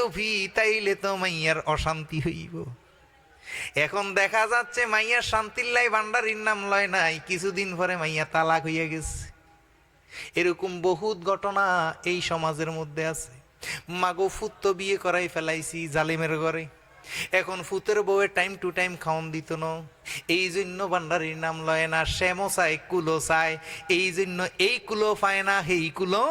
জফি তাইলে তো মাইয়ার অশান্তি হইব। এখন দেখা যাচ্ছে মাইয়ার শান্তির লাই ভান্ডারির নাম লয় নাই, কিছুদিন পরে মাইয়া তালাক হইয়া গেছে। এরকম বহুত ঘটনা এই সমাজের মধ্যে আছে। মাগো ফুত তো বিয়ে করাই ফেলাইছি জালিমের ঘরে। এখন ফুতের বউয়ে টাইম টু টাইম খাওন দিত না। এই জন্য ভান্ডারির নাম লয় না, শ্যামো চায়, কুলো চায়। এই জন্য এই কুলো পায় না, হেই কুলো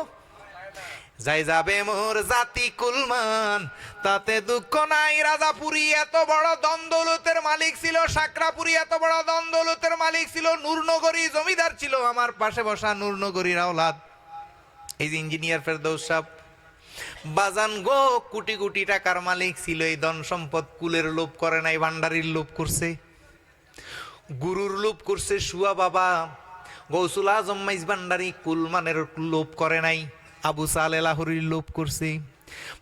যাই যাবে মোর জাতি কুলমান, তাতে দুঃখ নাই। রাজাপুরি এত বড় দ্বন্দ্বলতের মালিক ছিল, সাকরাপুরি এত বড় দ্বন্দ্বলতের মালিক ছিল, নূরনগরী জমিদার ছিল, আমার পাশে বসা নূরনগরীর আওলাদ। এই যে ইঞ্জিনিয়ার ফেরদৌস সাহেব, বাজান গো, কোটি কোটি টাকার মালিক ছিল, এই ধন সম্পদ কুলের লোভ করে নাই, ভান্ডারির লোভ করছে। গুরুর লোভ করছে, শুয়া বাবা। গৌসুল আজম মাইজ ভান্ডারি কুলমানের লোভ করে নাই। আবু সালে লোভ করছে।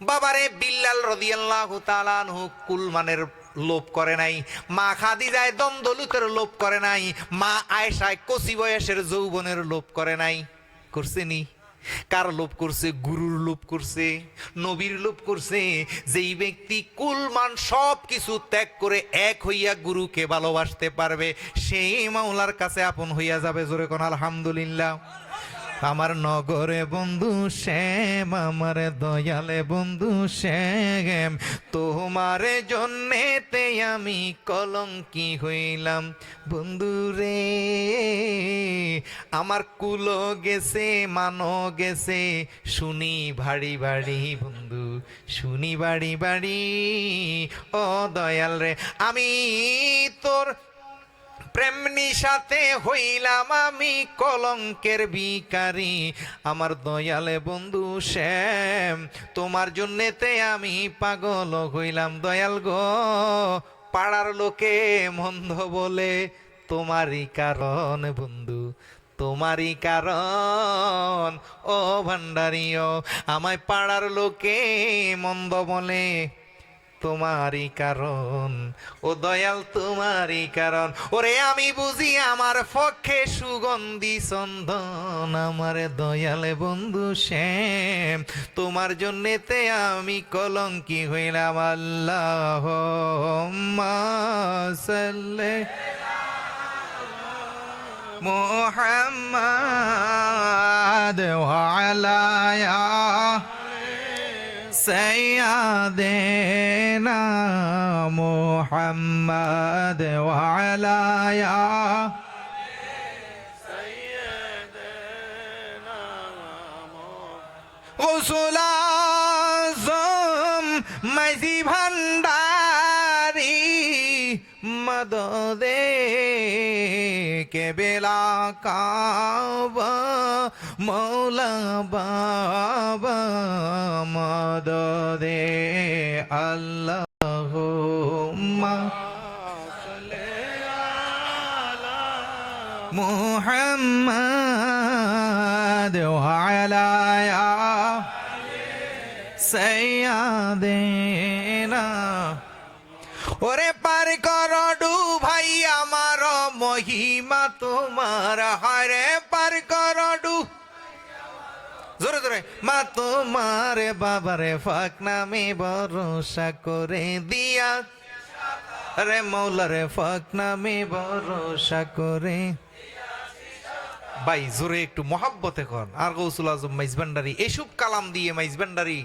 বাবারে বিল্লাল রদিয়াল্লাহু তাআলা আনহু কুলমানের লোভ করে নাই, মা খাদিজায় দ্বন্দ্বলুতের লোভ করে নাই, মা আয়েশায় কচি বয়সের যৌবনের লোভ করে নাই। করছে নি? কার লোভ করছে? গুরুর লোভ করছে? নবীর লোভ করছে? যেই ব্যক্তি কুলমান সব কিছু ত্যাগ করে এক হইয়া গুরুকে ভালোবাসতে পারবে, সেই মাওলার কাছে আপন হইয়া যাবে জোরে কোন আলহামদুলিল্লাহ। আমার নগরে বন্ধু শ্যাম, আমার দয়ালে বন্ধু শ্যাম। তোমার জন্যেতে আমি কলঙ্কি হইলাম। বন্ধু রে, আমার কুলো গেছে, মানো গেছে। শুনি ভাড়ি বাড়ি বন্ধু, শুনি বাড়ি বাড়ি ও দয়াল রে, আমি তোর প্রেমনি সাথে হইলাম আমি কলঙ্কের বিকারি। আমার দয়ালে বন্ধু শ্যাম, তোমার জন্যেতে আমি পাগল হইলাম। দয়াল গো, পাড়ার লোকে মন্দ বলে, তোমারই কারণ বন্ধু, তোমারই কারণ। ও ভান্ডারিও আমায় পাড়ার লোকে মন্দ বলে তোমারই কারণ, ও দয়াল তোমারই কারণ। ওরে আমি বুঝি আমার পক্ষে সুগন্ধি চন্দন, আমার দয়ালে বন্ধু শ্যাম। তোমার জন্যেতে আমি কলঙ্কি হইলাম আল্লাহ সাল্লে মোহাম্মদ ওয়ালায়া سيدنا محمد وعلى يا غسل আজম মাইজি ভান্ডারি মদদে কেবেলা কাবা মৌলা বাবা মদদে আল্লাহ محمد وعلى سيدنا ওরে পার কর ডু ভাই আমার মহিমা তোমার। হারে পার কর ডু। জোরে জোরে, মা তোমার বাবারে ফাঁক নামে ভরসা করে দিয়া। রে মৌলারে ফাঁক নামে ভরসা করে। ভাই, জোরে একটু মহাব্বতে কন আর গৌসুল আজম, মাইজবান্ডারি এইসব কালাম দিয়ে মাইজবান্ডারি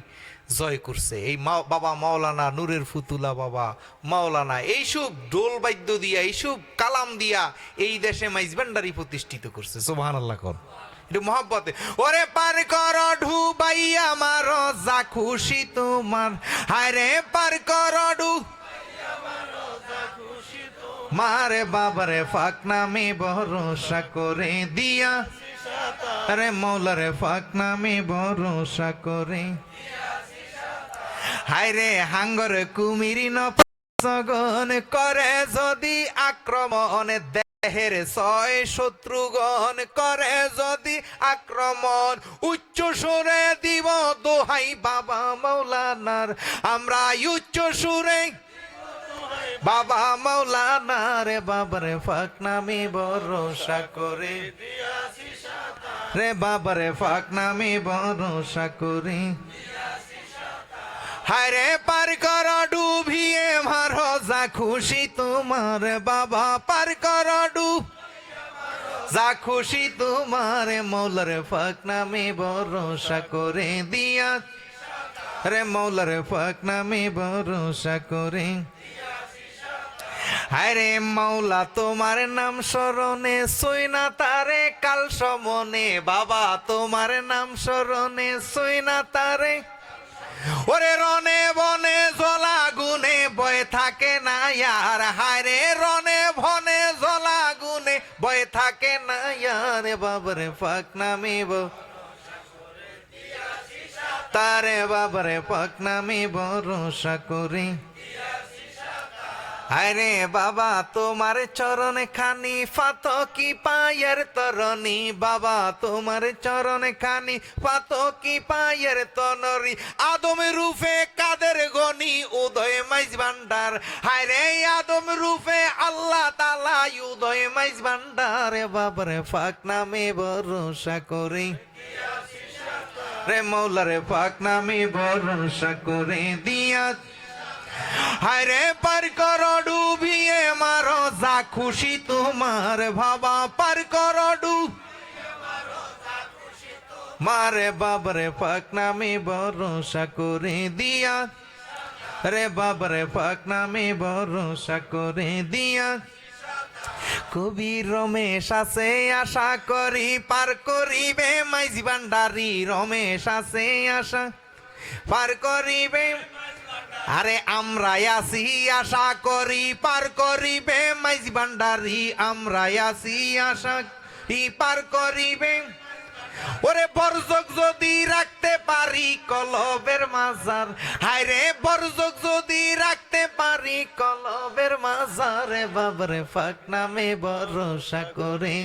জয় করছে। এই মা- বাবা মাওলানা নূরের ফুতুলা বাবা, মাওলানা, এইসব ডোল বাদ্য দিয়া, এইসব কালাম দিয়া এই দেশে মাইজবান্ডারি প্রতিষ্ঠিত করছে। সোভান আল্লাহ কর। একটু মহাব্বতে। ওরে পার কর ঢু ভাই আমার যা খুশি তোমার। হায় রে পার কর ডু মারে বাবারে ফাঁক নামে ভরসা করে দিয়া। আরে মৌলারে ফাঁক নামে ভরসা করে হায়রে হাঙ্গর কুমিরি নগন করে যদি আক্রমণ দেহের ছয় শত্রুগণ করে যদি আক্রমণ উচ্চ সুরে দিব দোহাই বাবা মৌলানার আমরা উচ্চ সুরে বাবা মৌলানা রে বাবারে ফাঁক নামি ভরসা করে। রে বাবারে ফাঁক নামি ভরসা করে। হায়রে পার কর, ডুবিয়ে মারো, যা খুশি তোমার বাবা পার কর ডুব যা খুশি তোমার মৌলার ফাঁক নামে ভরসা করে দিয়া, রে মৌলার ফাঁক নামে ভরসা করে আরে মৌলা তোমার নাম স্মরণে সইনা তারে, কাল সমনে বাবা তোমার নাম স্মরণে সইনা তারে। ওরে রনে বনে জলা গুনে বয়ে থাকে না আর হায়রে রনে ভনে জলা গুনে বয়ে থাকে না আর বাবরে ফাঁক নামিব। তারে বাবরে পাক নামিব ভরসা করি। আরে বাবা, তোমার চরণে খানি ফাত কি পায়ের তরণী। বাবা, তোমার চরণে খানি ফাত কি পায়ের তনরি আদম রূপে কাদের গনি? উদয় মাইজ ভান্ডার। হায়রে আদম রূপে আল্লাহ তালা উদয় মাইজ ভান্ডার। বাবারে ফাক নামে ভরসা করি। রে মৌলারে পাক নামে ভরসা করে। দিয়া হায়রে পার কর, ডুবিয়ে মারো, যা খুশি তোমার ভাবা। পার কর, ডুব মারে বাবরে পাক নামে ভরসা করে দিয়া। রে বাবরে পাক নামে ভরসা করে দিয়া। কবি রমেশ আছে, আশা করি পার করিবে। মাইজি ভান্ডারি রমেশ আছে, আশা পার করিবে। আরে আমরা আছি, আশা করি পার করিবে। মাইজি ভান্ডারি, আমরা আছি, আশা ই পার করিবে। ওরে বরজক যদি রাখতে পারি কলবের মাজার, হায়রে বরজক যদি রাখতে পারি কলবের মাজারে বাবরে ফাঁক নামে ভরসা করে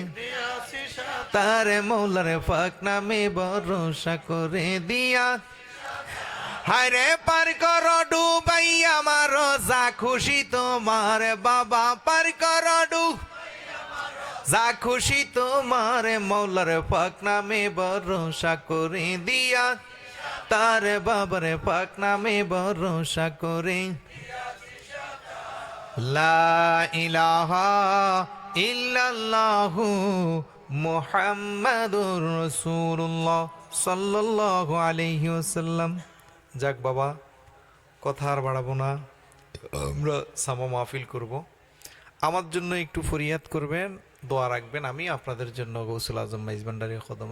তারে মৌলারে ফাঁক নামে ভরসা করে দিয়া হায়রে পার কর ডুবাই, আমার যা খুশি তোমার, বাবা পার কর ডুব যা খুশি তোমার, মৌলার পাক নামে ভরসা করে দিয়া। তার বাবার পাক নামে ভরসা করে। লা ইলাহা ইল্লাল্লাহু মুহাম্মাদুর রাসূলুল্লাহ সাল্লাল্লাহু আলাইহি ওয়াসাল্লাম। যাক বাবা, কথা আর বাড়াবো না। আমরা সামা মাহফিল করব। আমার জন্য একটু ফরিয়াদ করবেন, দোয়া রাখবেন। আমি আপনাদের জন্য গৌসুল আজম মাইজবান্ডারি খদম